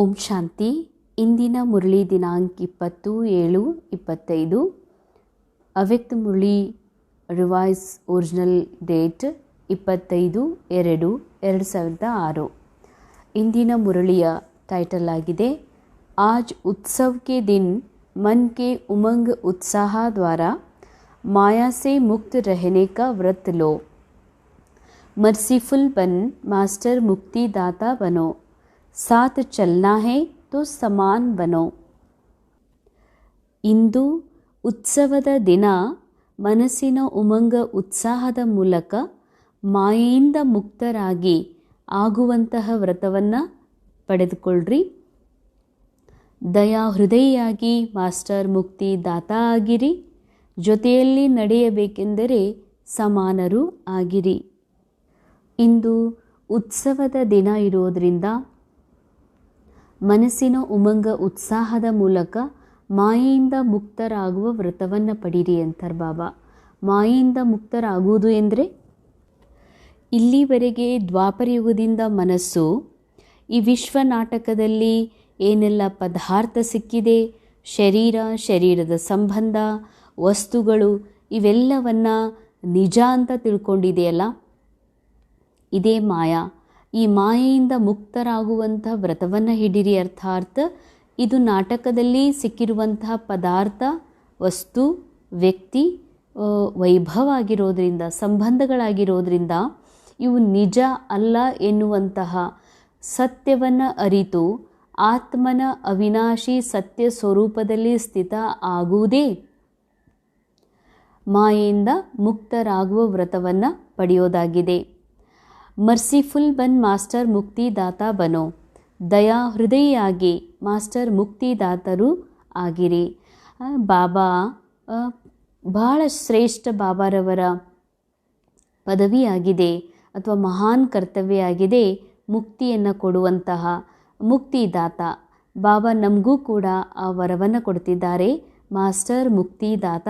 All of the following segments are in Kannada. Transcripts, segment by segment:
ಓಂ ಶಾಂತಿ. ಇಂದಿನ ಮುರಳಿ ದಿನಾಂಕ ಇಪ್ಪತ್ತು ಏಳು ಇಪ್ಪತ್ತೈದು. ಅವ್ಯಕ್ತ ಮುರಳಿ ರಿವೈಸ್ ಒರಿಜಿನಲ್ ಡೇಟ್ ಇಪ್ಪತ್ತೈದು ಎರಡು ಎರಡು ಸಾವಿರದ ಆರು. ಇಂದಿನ ಮುರಳಿಯ ಟೈಟಲ್ ಆಗಿದೆ, ಆಜ್ ಉತ್ಸವ ಕೆ ದಿನ್ ಮನ್ ಕೆ ಉಮಂಗ್ ಉತ್ಸಾಹ ದ್ವಾರ ಮಾಯಾಸೆ ಮುಕ್ತ ರಹನೆ ಕ ವ್ರತ್ ಲೋ, ಮರ್ಸಿಫುಲ್ ಬನ್ ಮಾಸ್ಟರ್ ಮುಕ್ತಿದಾತಾ ಬನೋ साथ चलना है तो समान बनो ಇಂದು ಉತ್ಸವದ ದಿನ ಮನಸ್ಸಿನ ಉಮಂಗ ಉತ್ಸಾಹದ ಮೂಲಕ ಮಾಯೆಯಿಂದ ಮುಕ್ತರಾಗಿ ಆಗುವಂತಹ ವ್ರತವನ್ನು ಪಡೆದುಕೊಳ್ಳ್ರಿ ದಯಾ ಹೃದಯಿಯಾಗಿ ಮಾಸ್ಟರ್ ಮುಕ್ತಿ ದಾತ ಆಗಿರಿ ಜೊತೆಯಲ್ಲಿ ನಡೆಯಬೇಕೆಂದರೆ ಸಮಾನರು ಆಗಿರಿ ಇಂದು ಉತ್ಸವದ ದಿನ ಇರೋದರಿಂದ ಮನಸ್ಸಿನ ಉಮಂಗ ಉತ್ಸಾಹದ ಮೂಲಕ ಮಾಯೆಯಿಂದ ಮುಕ್ತರಾಗುವ ವ್ರತವನ್ನು ಪಡೀರಿ ಅಂತಾರೆ ಬಾಬಾ. ಮಾಯೆಯಿಂದ ಮುಕ್ತರಾಗುವುದು ಎಂದರೆ? ಇಲ್ಲಿವರೆಗೆ ದ್ವಾಪರಯುಗದಿಂದ ಮನಸ್ಸು, ಈ ವಿಶ್ವ ನಾಟಕದಲ್ಲಿ ಏನೆಲ್ಲ ಪದಾರ್ಥ ಸಿಕ್ಕಿದೆ, ಶರೀರ, ಶರೀರದ ಸಂಬಂಧ, ವಸ್ತುಗಳು, ಇವೆಲ್ಲವನ್ನು ನಿಜ ಅಂತ ತಿಳ್ಕೊಂಡಿದೆಯಲ್ಲ? ಇದೇ ಮಾಯಾ. ಈ ಮಾಯೆಯಿಂದ ಮುಕ್ತರಾಗುವಂಥ ವ್ರತವನ್ನು ಹಿಡಿರಿ ಅರ್ಥಾರ್ಥ ಇದು ನಾಟಕದಲ್ಲಿ ಸಿಕ್ಕಿರುವಂತಹ ಪದಾರ್ಥ, ವಸ್ತು, ವ್ಯಕ್ತಿ ವೈಭವ ಆಗಿರೋದ್ರಿಂದ ಸಂಬಂಧಗಳಾಗಿರೋದ್ರಿಂದ ಇವು ನಿಜ ಅಲ್ಲ ಎನ್ನುವಂತಹ ಸತ್ಯವನ್ನು ಅರಿತು ಆತ್ಮನ ಅವಿನಾಶಿ ಸತ್ಯ ಸ್ವರೂಪದಲ್ಲಿ ಸ್ಥಿತ ಆಗುವುದೇ ಮಾಯೆಯಿಂದ ಮುಕ್ತರಾಗುವ ವ್ರತವನ್ನು ಪಡೆಯೋದಾಗಿದೆ. ಮರ್ಸಿಫುಲ್ ಬನ್ ಮಾಸ್ಟರ್ ಮುಕ್ತಿದಾತ ಬನೋ. ದಯಾ ಹೃದಯಿಯಾಗಿ ಮಾಸ್ಟರ್ ಮುಕ್ತಿದಾತರು ಆಗಿರಿ. ಬಾಬಾ ಬಹಳ ಶ್ರೇಷ್ಠ ಬಾಬಾರವರ ಪದವಿಯಾಗಿದೆ ಅಥವಾ ಮಹಾನ್ ಕರ್ತವ್ಯ ಆಗಿದೆ ಮುಕ್ತಿಯನ್ನು ಕೊಡುವಂತಹ ಮುಕ್ತಿದಾತ. ಬಾಬಾ ನಮಗೂ ಕೂಡ ಆ ವರವನ್ನು ಕೊಡ್ತಿದ್ದಾರೆ. ಮಾಸ್ಟರ್ ಮುಕ್ತಿದಾತ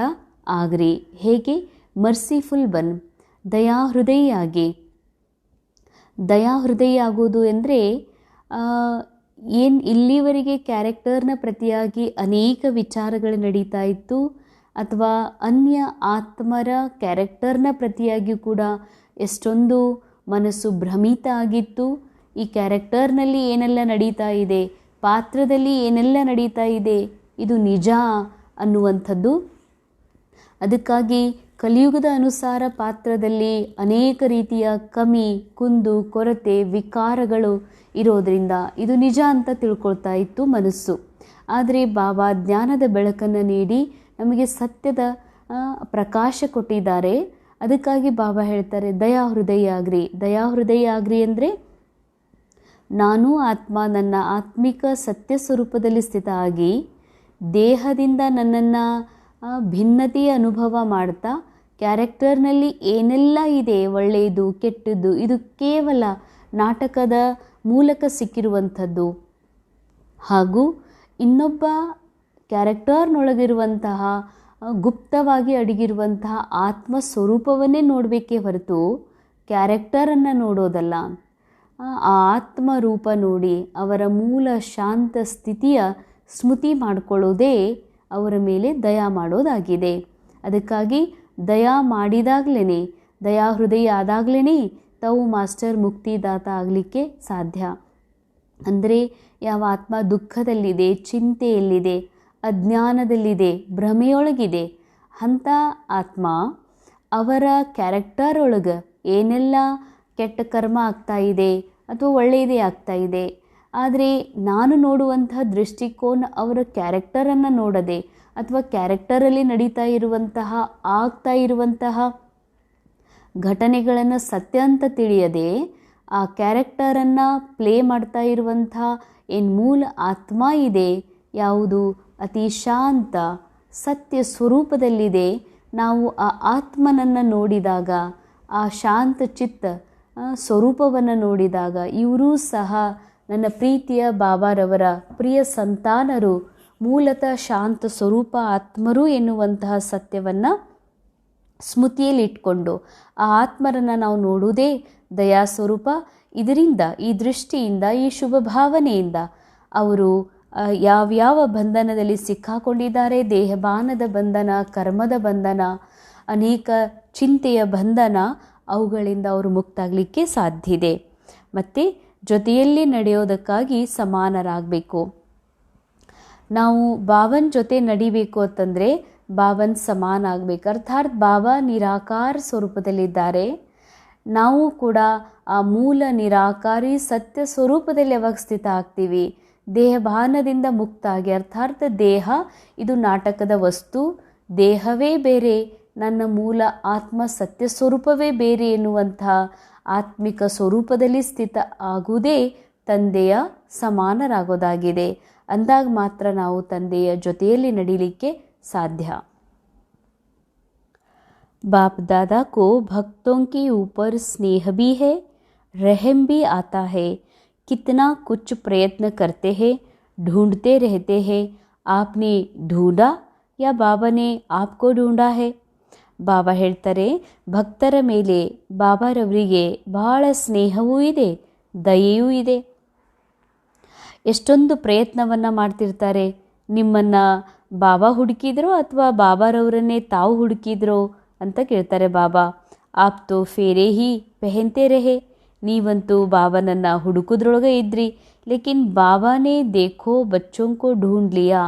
ಆಗ್ರಿ. ಹೇಗೆ? ಮರ್ಸಿಫುಲ್ ಬನ್. ದಯಾ ಹೃದಯಿಯಾಗಿ ದಯಾ ಹೃದಯ ಆಗೋದು ಅಂದರೆ ಏನು ಇಲ್ಲಿವರೆಗೆ ಕ್ಯಾರೆಕ್ಟರ್ನ ಪ್ರತಿಯಾಗಿ ಅನೇಕ ವಿಚಾರಗಳು ನಡೀತಾ ಇತ್ತು, ಅಥವಾ ಅನ್ಯ ಆತ್ಮರ ಕ್ಯಾರೆಕ್ಟರ್ನ ಪ್ರತಿಯಾಗಿ ಕೂಡ ಎಷ್ಟೊಂದು ಮನಸ್ಸು ಭ್ರಮಿತ ಆಗಿತ್ತು. ಈ ಕ್ಯಾರೆಕ್ಟರ್ನಲ್ಲಿ ಏನೆಲ್ಲ ನಡೀತಾ ಇದೆ, ಪಾತ್ರದಲ್ಲಿ ಏನೆಲ್ಲ ನಡೀತಾ ಇದೆ, ಇದು ನಿಜ ಅನ್ನುವಂಥದ್ದು. ಅದಕ್ಕಾಗಿ ಕಲಿಯುಗದ ಅನುಸಾರ ಪಾತ್ರದಲ್ಲಿ ಅನೇಕ ರೀತಿಯ ಕಮಿ, ಕುಂದು, ಕೊರತೆ, ವಿಕಾರಗಳು ಇರೋದರಿಂದ ಇದು ನಿಜ ಅಂತ ತಿಳ್ಕೊಳ್ತಾ ಇತ್ತು ಮನಸ್ಸು. ಆದರೆ ಬಾಬಾ ಜ್ಞಾನದ ಬೆಳಕನ್ನು ನೀಡಿ ನಮಗೆ ಸತ್ಯದ ಪ್ರಕಾಶ ಕೊಟ್ಟಿದ್ದಾರೆ. ಅದಕ್ಕಾಗಿ ಬಾಬಾ ಹೇಳ್ತಾರೆ, ದಯಾ ಹೃದಯ ಆಗ್ರಿ, ದಯಾ ಹೃದಯ ಆಗ್ರಿ ಅಂದರೆ, ನಾನು ಆತ್ಮ, ನನ್ನ ಆತ್ಮಿಕ ಸತ್ಯ ಸ್ವರೂಪದಲ್ಲಿ ಸ್ಥಿತ ಆಗಿ ದೇಹದಿಂದ ನನ್ನನ್ನು ಭಿನ್ನತೆಯ ಅನುಭವ ಮಾಡ್ತಾ ಕ್ಯಾರೆಕ್ಟರ್ನಲ್ಲಿ ಏನೆಲ್ಲ ಇದೆ, ಒಳ್ಳೆಯದು, ಕೆಟ್ಟದ್ದು, ಇದು ಕೇವಲ ನಾಟಕದ ಮೂಲಕ ಸಿಕ್ಕಿರುವಂಥದ್ದು. ಹಾಗೂ ಇನ್ನೊಬ್ಬ ಕ್ಯಾರೆಕ್ಟರ್ನೊಳಗಿರುವಂತಹ, ಗುಪ್ತವಾಗಿ ಅಡಗಿರುವಂತಹ ಆತ್ಮ ಸ್ವರೂಪವನ್ನೇ ನೋಡಬೇಕೇ ಹೊರತು ಕ್ಯಾರೆಕ್ಟರನ್ನು ನೋಡೋದಲ್ಲ. ಆ ಆತ್ಮ ರೂಪ ನೋಡಿ ಅವರ ಮೂಲ ಶಾಂತ ಸ್ಥಿತಿಯ ಸ್ಮೃತಿ ಮಾಡಿಕೊಳ್ಳೋದೇ ಅವರ ಮೇಲೆ ದಯಾ ಮಾಡೋದಾಗಿದೆ. ಅದಕ್ಕಾಗಿ ದಯಾ ಮಾಡಿದಾಗಲೇ ದಯಾ ಹೃದಯ ಆದಾಗಲೇ ತಾವು ಮಾಸ್ಟರ್ ಮುಕ್ತಿದಾತ ಆಗಲಿಕ್ಕೆ ಸಾಧ್ಯ. ಅಂದರೆ, ಯಾವ ಆತ್ಮ ದುಃಖದಲ್ಲಿದೆ, ಚಿಂತೆಯಲ್ಲಿದೆ, ಅಜ್ಞಾನದಲ್ಲಿದೆ, ಭ್ರಮೆಯೊಳಗಿದೆ, ಅಂಥ ಆತ್ಮ ಅವರ ಕ್ಯಾರೆಕ್ಟರ್ ಒಳಗೆ ಏನೆಲ್ಲ ಕೆಟ್ಟ ಕರ್ಮ ಆಗ್ತಾ ಇದೆ ಅಥವಾ ಒಳ್ಳೆಯದೇ ಆಗ್ತಾ ಇದೆ, ಆದರೆ ನಾನು ನೋಡುವಂತಹ ದೃಷ್ಟಿಕೋನ ಅವರ ಕ್ಯಾರೆಕ್ಟರನ್ನು ನೋಡದೆ ಅಥವಾ ಕ್ಯಾರೆಕ್ಟರಲ್ಲಿ ನಡೀತಾ ಇರುವಂತಹ, ಆಗ್ತಾ ಇರುವಂತಹ ಘಟನೆಗಳನ್ನು ಸತ್ಯ ಅಂತ ತಿಳಿಯದೆ, ಆ ಕ್ಯಾರೆಕ್ಟರನ್ನು ಪ್ಲೇ ಮಾಡ್ತಾ ಇರುವಂಥ ಏನು ಮೂಲ ಆತ್ಮ ಇದೆ, ಯಾವುದು? ಅತಿ ಶಾಂತ, ಸತ್ಯ ಸ್ವರೂಪದಲ್ಲಿದೆ. ನಾವು ಆ ಆತ್ಮನನ್ನು ನೋಡಿದಾಗ, ಆ ಶಾಂತ ಚಿತ್ತ ಸ್ವರೂಪವನ್ನು ನೋಡಿದಾಗ, ಇವರೂ ಸಹ ನನ್ನ ಪ್ರೀತಿಯ ಬಾಬಾರವರ ಪ್ರಿಯ ಸಂತಾನರು. ಮೂಲತಃ ಶಾಂತ ಸ್ವರೂಪ ಆತ್ಮರು ಎನ್ನುವಂತಹ ಸತ್ಯವನ್ನು ಸ್ಮೃತಿಯಲ್ಲಿಟ್ಕೊಂಡು ಆ ಆತ್ಮರನ್ನು ನಾವು ನೋಡುವುದೇ ದಯಾ ಸ್ವರೂಪ ಇದರಿಂದ, ಈ ದೃಷ್ಟಿಯಿಂದ, ಈ ಶುಭ ಭಾವನೆಯಿಂದ ಅವರು ಯಾವ್ಯಾವ ಬಂಧನದಲ್ಲಿ ಸಿಕ್ಕಾಕೊಂಡಿದ್ದಾರೆ, ದೇಹಬಾನದ ಬಂಧನ, ಕರ್ಮದ ಬಂಧನ, ಅನೇಕ ಚಿಂತೆಯ ಬಂಧನ, ಅವುಗಳಿಂದ ಅವರು ಮುಕ್ತಾಗಲಿಕ್ಕೆ ಸಾಧ್ಯ ಇದೆ. ಮತ್ತು ಜೊತೆಯಲ್ಲಿ ನಡೆಯೋದಕ್ಕಾಗಿ ಸಮಾನರಾಗಬೇಕು. ನಾವು ಬಾವನ್ ಜೊತೆ ನಡಿಬೇಕು ಅಂತಂದರೆ ಬಾವನ್ ಸಮಾನ ಆಗಬೇಕು. ಅರ್ಥಾತ್ ಬಾಬಾ ನಿರಾಕಾರ ಸ್ವರೂಪದಲ್ಲಿದ್ದಾರೆ. ನಾವು ಕೂಡ ಆ ಮೂಲ ನಿರಾಕಾರಿ ಸತ್ಯ ಸ್ವರೂಪದಲ್ಲಿ ಯಾವಾಗ ಸ್ಥಿತ ಆಗ್ತೀವಿ. ದೇಹಭಾನದಿಂದ ಮುಕ್ತಾಗಿ, ಅರ್ಥಾತ್ ದೇಹ ಇದು ನಾಟಕದ ವಸ್ತು. ದೇಹವೇ ಬೇರೆ, ನನ್ನ ಮೂಲ ಆತ್ಮ ಸತ್ಯ ಸ್ವರೂಪವೇ ಬೇರೆ ಎನ್ನುವಂಥ ಆತ್ಮಿಕ ಸ್ವರೂಪದಲ್ಲಿ ಸ್ಥಿತ ಆಗುವುದೇ ತಂದೆಯ ಸಮಾನರಾಗೋದಾಗಿದೆ. ಅಂದಾಗ ಮಾತ್ರ ನಾವು ತಂದೆಯ ಜೊತೆಯಲ್ಲಿ ನಡೀಲಿಕ್ಕೆ ಸಾಧ್ಯ बाप दादा को भक्तों के ऊपर स्नेह भी है रहम भी आता है कितना कुछ प्रयत्न करते हैं ढूंढते रहते हैं आपने ढूंढा या बाबा ने आपको ढूंढा है ಬಾಬಾ ಹೇಳ್ತಾರೆ ಭಕ್ತರ ಮೇಲೆ ಬಾಬಾರವರಿಗೆ ಬಹಳ ಸ್ನೇಹವೂ ಇದೆ ದಯೆಯೂ ಇದೆ ಎಷ್ಟೊಂದು ಪ್ರಯತ್ನವನ್ನು ಮಾಡ್ತಿರ್ತಾರೆ. ನಿಮ್ಮನ್ನು ಬಾಬಾ ಹುಡುಕಿದ್ರೋ ಅಥವಾ ಬಾಬಾರವರನ್ನೇ ತಾವು ಹುಡುಕಿದ್ರೋ ಅಂತ ಕೇಳ್ತಾರೆ ಬಾಬಾ. ಆಪ್ ತೋ ಫೇರೆ ಹಿ ಪೆಹೆಂತೆ ರೆಹೆ. ನೀವಂತೂ ಬಾಬಾನನ್ನು ಹುಡುಕೋದ್ರೊಳಗೆ ಇದ್ರಿ. ಲೇಕಿನ್ ಬಾಬಾನೇ ದೇಖೋ ಬಚ್ಚೋಂಕೋ ಢೂಂಡ್ಲಿಯಾ.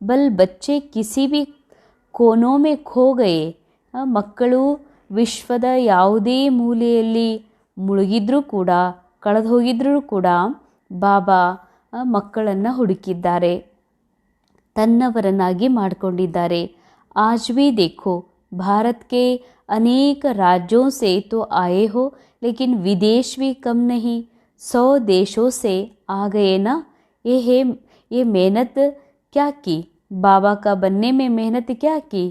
ಬಲ್ ಬಚ್ಚೆ ಕಿಸಿ ಬಿ ಕೋನೋಮೆ ಖೋಗಯೆ ಮಕ್ಕಳು ವಿಶ್ವದ ಯಾವುದೇ ಮೂಲೆಯಲ್ಲಿ ಮುಳುಗಿದ್ರೂ ಕೂಡ ಕಳೆದು ಹೋಗಿದ್ರೂ ಕೂಡ, ಬಾಬಾ ಮಕ್ಕಳನ್ನು ಹುಡುಕಿದ್ದಾರೆ ತನ್ನವರನ್ನಾಗಿ ಮಾಡಿಕೊಂಡಿದ್ದಾರೆ आज भी देखो भारत के अनेक राज्यों से तो आए हो लेकिन विदेश भी कम नहीं सौ देशों से आ गए ना ये है ये मेहनत क्या की बाबा का बनने में मेहनत क्या की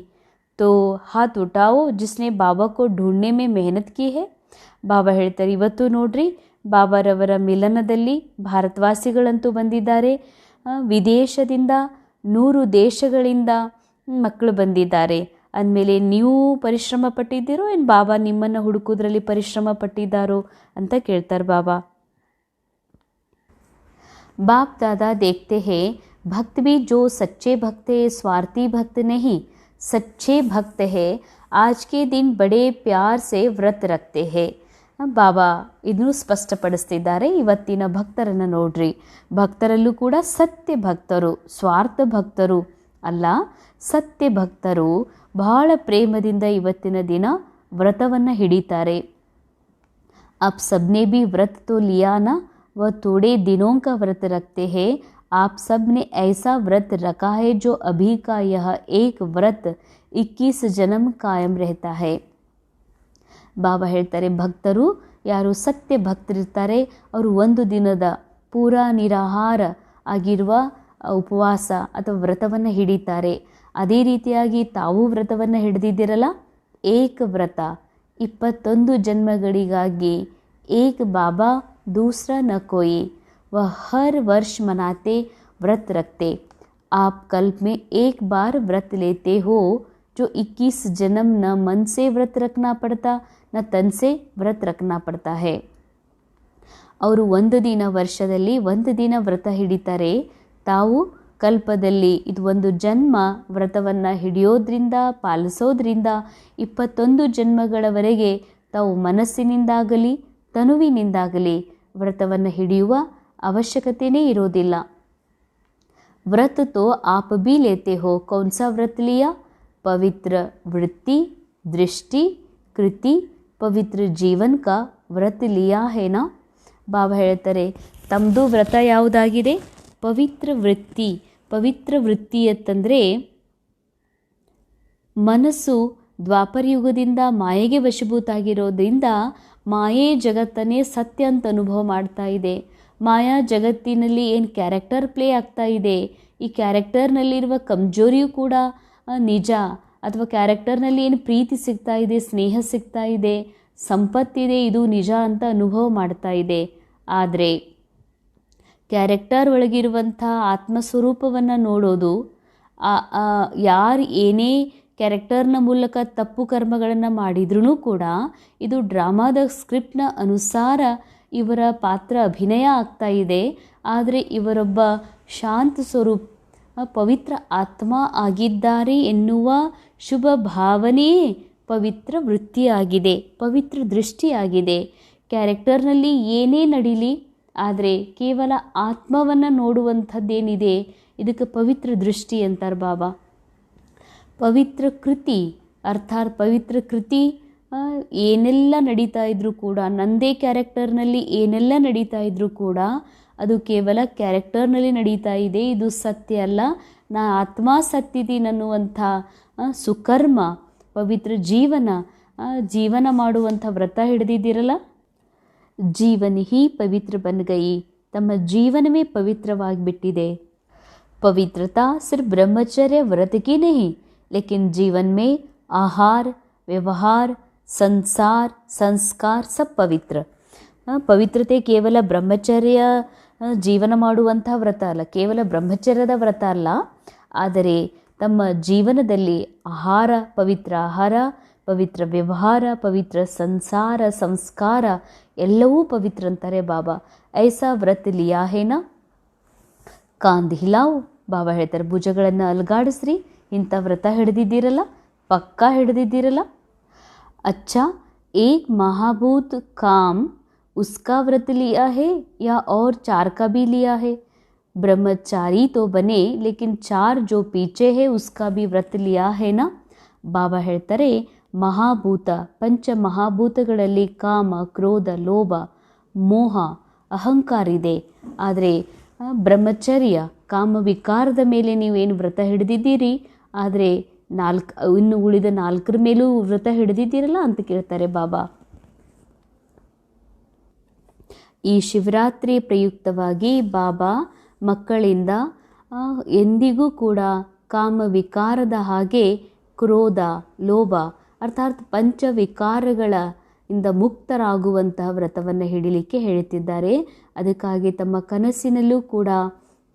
तो हाथ उठाओ जिसने बाबा को ढूंढने में मेहनत की है ಬಾಬಾ ಹೇಳ್ತಾರೆ ಇವತ್ತು ನೋಡ್ರಿ ಬಾಬಾರವರ ಮಿಲನದಲ್ಲಿ ಭಾರತವಾಸಿಗಳಂತೂ ಬಂದಿದ್ದಾರೆ. ವಿದೇಶದಿಂದ ನೂರು ದೇಶಗಳಿಂದ ಮಕ್ಕಳು ಬಂದಿದ್ದಾರೆ. ಅಂದಮೇಲೆ ನೀವು ಪರಿಶ್ರಮ ಪಟ್ಟಿದ್ದೀರೋ ಏನು ಬಾಬಾ ನಿಮ್ಮನ್ನು ಹುಡುಕೋದ್ರಲ್ಲಿ ಪರಿಶ್ರಮ ಪಟ್ಟಿದ್ದಾರೋ ಅಂತ ಕೇಳ್ತಾರೆ ಬಾಬಾ. ಬಾಪ್ ದಾದಾ ದೇಖ್ತೆ ಹೇ, ಭಕ್ತ ಬಿ ಜೋ ಸಚ್ಚೆ ಭಕ್ತ ಸ್ವಾರ್ಥಿ ಭಕ್ತ ನಹಿ, ಸಚ್ಚೆ ಭಕ್ತ ಹೇ ಆಜ್ ಕೆ ದಿನ ಬಡೇ ಪ್ಯಾರ್ ಸೆ ವ್ರತ ರಕ್ತೆ ಹೇ. ಬಾಬಾ ಇದನ್ನು ಸ್ಪಷ್ಟಪಡಿಸ್ತಿದ್ದಾರೆ ಇವತ್ತಿನ ಭಕ್ತರನ್ನು ನೋಡ್ರಿ ಭಕ್ತರಲ್ಲೂ ಕೂಡ ಸತ್ಯ ಭಕ್ತರು ಸ್ವಾರ್ಥ ಭಕ್ತರು ಅಲ್ಲ ಸತ್ಯ ಭಕ್ತರು ಬಹಳ ಪ್ರೇಮದಿಂದ ಇವತ್ತಿನ ದಿನ ವ್ರತವನ್ನು ಹಿಡಿತಾರೆ आप सबने भी व्रत तो लिया ना वह थोड़े दिनों का व्रत रखते हैं आप सब ने ऐसा व्रत रखा है जो अभी का यह एक व्रत 21 जन्म कायम रहता है ಬಾಬಾ ಹೇಳ್ತಾರೆ ಭಕ್ತರು ಯಾರು ಸತ್ಯ ಭಕ್ತರಿರ್ತಾರೆ ಅವರು ಒಂದು ದಿನದ ಪೂರಾ ನಿರಾಹಾರ ಆಗಿರುವ ಆ, ಉಪವಾಸ ಅಥವಾ ವ್ರತವನ್ನು ಹಿಡಿತಾರೆ ಅದೇ ರೀತಿಯಾಗಿ ತಾವು ವ್ರತವನ್ನು ಹಿಡಿದಿದ್ದೀರಲ್ಲ ಏಕ ವ್ರತ ಇಪ್ಪತ್ತೊಂದು ಜನ್ಮಗಳಿಗಾಗಿ ಏಕ್ ಬಾಬಾ दूसरा न कोई वह हर वर्ष मनाते व्रत रखते आप कल्प में एक बार व्रत लेते हो जो 21 जन्म न मन से व्रत रखना पड़ता न तन से व्रत रखना पड़ता है ಅವರು ಒಂದು ದಿನ ವರ್ಷದಲ್ಲಿ ಒಂದು ದಿನ ವ್ರತ ಹಿಡಿತಾರೆ ತಾವು ಕಲ್ಪದಲ್ಲಿ ಇದು ಒಂದು ಜನ್ಮ ವ್ರತವನ್ನು ಹಿಡಿಯೋದ್ರಿಂದ ಪಾಲಿಸೋದ್ರಿಂದ ಇಪ್ಪತ್ತೊಂದು ಜನ್ಮಗಳವರೆಗೆ ತಾವು ಮನಸ್ಸಿನಿಂದಾಗಲಿ ತನುವಿನಿಂದಾಗಲಿ ವ್ರತವನ್ನು ಹಿಡಿಯುವ ಅವಶ್ಯಕತೆಯೇ ಇರೋದಿಲ್ಲ व्रत तो आप भी लेते हो कौन सा व्रत लिया पवित्र वृत्ति दृष्टि कृति ಪವಿತ್ರ ಜೀವನ್ ಕಾ ವ್ರತ ಲಿಯಾ ಹೇನಾ ಬಾಬಾ ಹೇಳ್ತಾರೆ ತಮ್ಮದು ವ್ರತ ಯಾವುದಾಗಿದೆ? ಪವಿತ್ರ ವೃತ್ತಿ. ಪವಿತ್ರ ವೃತ್ತಿ ಅಂತಂದರೆ, ಮನಸ್ಸು ದ್ವಾಪರಯುಗದಿಂದ ಮಾಯೆಗೆ ವಶಭೂತಾಗಿರೋದ್ರಿಂದ ಮಾಯೆ ಜಗತ್ತನ್ನೇ ಸತ್ಯ ಅಂತ ಅನುಭವ ಮಾಡ್ತಾ ಇದೆ. ಮಾಯಾ ಜಗತ್ತಿನಲ್ಲಿ ಏನು ಕ್ಯಾರೆಕ್ಟರ್ ಪ್ಲೇ ಆಗ್ತಾ ಇದೆ? ಈ ಕ್ಯಾರೆಕ್ಟರ್ನಲ್ಲಿರುವ ಕಮ್ಜೋರಿಯೂ ಕೂಡ ನಿಜ. ಅಥವಾ ಕ್ಯಾರೆಕ್ಟರ್ನಲ್ಲಿ ಏನು ಪ್ರೀತಿ ಸಿಗ್ತಾ ಇದೆ, ಸ್ನೇಹ ಸಿಗ್ತಾ ಇದೆ ಸಂಪತ್ತಿದೆ ಇದು ನಿಜ ಅಂತ ಅನುಭವ ಮಾಡ್ತಾ ಇದೆ. ಆದರೆ ಕ್ಯಾರೆಕ್ಟರ್ ಒಳಗಿರುವಂಥ ಆತ್ಮಸ್ವರೂಪವನ್ನು ನೋಡೋದು ಯಾರು ಏನೇ ಕ್ಯಾರೆಕ್ಟರ್ನ ಮೂಲಕ ತಪ್ಪು ಕರ್ಮಗಳನ್ನು ಮಾಡಿದ್ರೂ ಕೂಡ ಇದು ಡ್ರಾಮಾದ ಸ್ಕ್ರಿಪ್ಟ್ನ ಅನುಸಾರ ಇವರ ಪಾತ್ರ ಅಭಿನಯ ಆಗ್ತಾ ಇದೆ. ಆದರೆ ಇವರೊಬ್ಬ ಶಾಂತ ಸ್ವರೂಪ ಪವಿತ್ರ ಆತ್ಮ ಆಗಿದ್ದಾರೆ ಎನ್ನುವ ಶುಭ ಭಾವನೆಯೇ ಪವಿತ್ರ ವೃತ್ತಿಯಾಗಿದೆ, ಪವಿತ್ರ ದೃಷ್ಟಿಯಾಗಿದೆ. ಕ್ಯಾರೆಕ್ಟರ್ನಲ್ಲಿ ಏನೇ ನಡೀಲಿ, ಆದರೆ ಕೇವಲ ಆತ್ಮವನ್ನು ನೋಡುವಂಥದ್ದೇನಿದೆ, ಇದಕ್ಕೆ ಪವಿತ್ರ ದೃಷ್ಟಿ ಅಂತಾರೆ ಬಾಬಾ. ಪವಿತ್ರ ಕೃತಿ, ಅರ್ಥಾತ್ ಪವಿತ್ರ ಕೃತಿ ಏನೆಲ್ಲ ನಡೀತಾ ಇದ್ದರೂ ಕೂಡ, ನಂದೇ ಕ್ಯಾರೆಕ್ಟರ್ನಲ್ಲಿ ಏನೆಲ್ಲ ನಡೀತಾ ಇದ್ದರೂ ಕೂಡ ಅದು ಕೇವಲ ಕ್ಯಾರೆಕ್ಟರ್ನಲ್ಲಿ ನಡೀತಾ ಇದೆ, ಇದು ಸತ್ಯ ಅಲ್ಲ. ನಾ ಆತ್ಮ ಸತ್ತಿದ್ದೀನನ್ನುವಂಥ ಸುಕರ್ಮ, ಪವಿತ್ರ ಜೀವನ ಜೀವನ ಮಾಡುವಂಥ ವ್ರತ ಹಿಡಿದಿದ್ದೀರಲ್ಲ? ಜೀವನ ಹೀ ಪವಿತ್ರ ಬನ್ಗಯಿ ತಮ್ಮ ಜೀವನವೇ ಪವಿತ್ರವಾಗಿಬಿಟ್ಟಿದೆ. ಪವಿತ್ರತಾ ಸಿರ್ ಬ್ರಹ್ಮಚರ್ಯ ವ್ರತಕ್ಕೆ ನಹಿ, ಲೇಕಿನ್ ಜೀವನ ಮೇ ಆಹಾರ, ವ್ಯವಹಾರ, ಸಂಸಾರ, ಸಂಸ್ಕಾರ ಸಬ್ ಪವಿತ್ರ. ಪವಿತ್ರತೆ ಕೇವಲ ಬ್ರಹ್ಮಚರ್ಯ ಜೀವನ ಮಾಡುವಂಥ ವ್ರತ ಅಲ್ಲ, ಕೇವಲ ಬ್ರಹ್ಮಚರ್ಯದ ವ್ರತ ಅಲ್ಲ, ಆದರೆ ತಮ್ಮ ಜೀವನದಲ್ಲಿ ಆಹಾರ ಪವಿತ್ರ ಆಹಾರ ಪವಿತ್ರ ವ್ಯವಹಾರ, ಪವಿತ್ರ ಸಂಸಾರ, ಸಂಸ್ಕಾರ, ಎಲ್ಲವೂ ಪವಿತ್ರ ಅಂತಾರೆ ಬಾಬಾ. ಐಸಾ ವ್ರತ ಲಿಯಾಹೇನ ಕಾಂದ್ ಹಿಲಾವ್, ಬಾಬಾ ಹೇಳ್ತಾರೆ, ಭುಜಗಳನ್ನು ಅಲ್ಗಾಡಿಸ್ರಿ, ಇಂಥ ವ್ರತ ಹಿಡಿದಿದ್ದೀರಲ್ಲ, ಪಕ್ಕಾ ಹಿಡಿದಿದ್ದೀರಲ್ಲ. ಅಚ್ಚ, ಏಕ್ ಮಹಾಭೂತ್ ಕಾಮ್ उसका व्रत लिया है या और चार का भी लिया है ब्रह्मचारी तो बने लेकिन चार जो पीछे है उसका भी व्रत लिया है ना ಬಾಬಾ ಹೇಳ್ತಾರೆ ಮಹಾಭೂತ ಪಂಚ ಮಹಾಭೂತಗಳಲ್ಲಿ ಕಾಮ ಕ್ರೋಧ ಲೋಭ ಮೋಹ ಅಹಂಕಾರ ಇದೆ ಆದರೆ ಆ, ಬ್ರಹ್ಮಚರ್ಯ ಕಾಮ ವಿಕಾರದ ಮೇಲೆ ನೀವೇನು ವ್ರತ ಹಿಡಿದಿದ್ದೀರಿ ಆದರೆ ನಾಲ್ಕು ಇನ್ನು ಉಳಿದ ನಾಲ್ಕರ ಮೇಲೂ ವ್ರತ ಹಿಡಿದಿದ್ದೀರಲ್ಲ ಅಂತ ಕೇಳ್ತಾರೆ ಬಾಬಾ ಈ ಶಿವರಾತ್ರಿ ಪ್ರಯುಕ್ತವಾಗಿ ಬಾಬಾ ಮಕ್ಕಳಿಂದ ಎಂದಿಗೂ ಕೂಡ ಕಾಮವಿಕಾರದ ಹಾಗೆ ಕ್ರೋಧ, ಲೋಭ, ಅರ್ಥಾತ್ ಪಂಚವಿಕಾರಗಳ ಇಂದ ಮುಕ್ತರಾಗುವಂತಹ ವ್ರತವನ್ನು ಹಿಡಿಲಿಕ್ಕೆ ಹೇಳುತ್ತಿದ್ದಾರೆ. ಅದಕ್ಕಾಗಿ ತಮ್ಮ ಕನಸಿನಲ್ಲೂ ಕೂಡ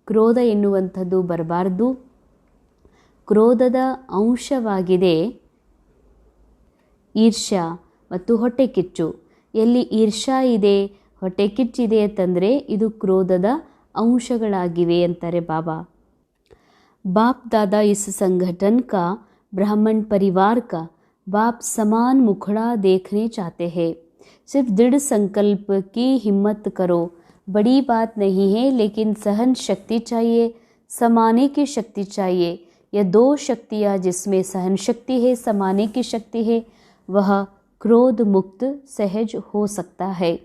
ಕ್ರೋಧ ಎನ್ನುವಂಥದ್ದು ಬರಬಾರ್ದು. ಕ್ರೋಧದ ಅಂಶವಾಗಿದೆ ಈರ್ಷ್ಯ ಮತ್ತು ಹೊಟ್ಟೆ ಕಿಚ್ಚು. ಎಲ್ಲಿ ಈರ್ಷ್ಯಾ ಇದೆ ಹೊಟ್ಟೆ ಕಿಚ್ಚಿದೆ ಅಂತಂದರೆ ಇದು ಕ್ರೋಧದ ಅಂಶಗಳಾಗಿವೆ ಅಂತಾರೆ ಬಾಬಾ बाप दादा इस संगठन का ब्राह्मण परिवार का बाप समान मुखड़ा देखने चाहते हैं सिर्फ दृढ़ संकल्प की हिम्मत करो बड़ी बात नहीं है लेकिन सहन शक्ति चाहिए समाने की शक्ति चाहिए यह दो शक्तियाँ जिसमें सहन शक्ति है समाने की शक्ति है वह क्रोध मुक्त सहज हो सकता है